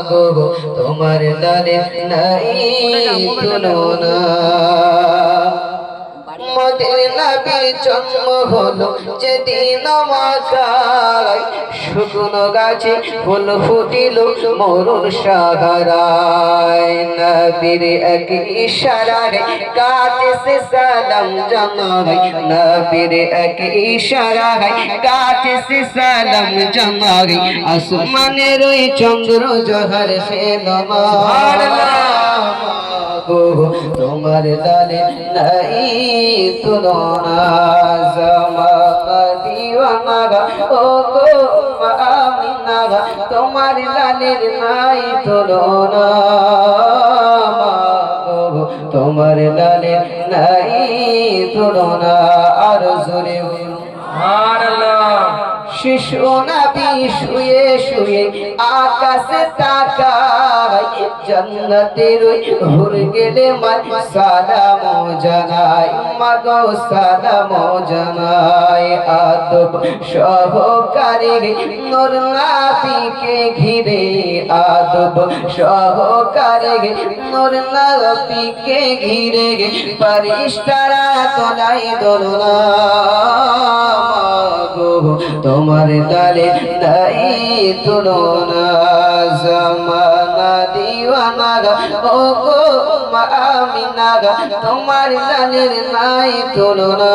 গো তোমার দানে নাই তুলনা। মদের নবীর জন্ম হলো যেদিন মাকায় শুকনো গাছে ফুল ফুটিল মরুর সাহারায়। নবীর এক ইশারারে গাছে সে সালাম জানাই নবীর এক ইশারায় সে সালাম জানাই আসমানের ওই চন্দ্র জহর ফেলমা গো তোমার লালে নাই তুলনা জামানা দিওয়ানা ও গো আমিনা তোমার লালের নাই তুলনা তোমার লালের নাই তুলনা, আর জোরে শিশু নবী শুয়ে শুয়ে আকাশে তাকায় জান্নাতের ওই হুর গেলে মার সালাম জানাই, মাগো সালাম জানাই। আদব সহকারে নূর নাবিকে ঘিরে, আদব সহকারে নূর নাবিকে ঘিরে ফারিস্তারা তোলাই দোলনা। তোমার দালে নাই তুলনা জামানা দিওয়ানা ও গো আমিনা গা, তোমার দালের নাই তুলনা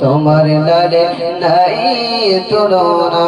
তোমার দালে নাই তুলনা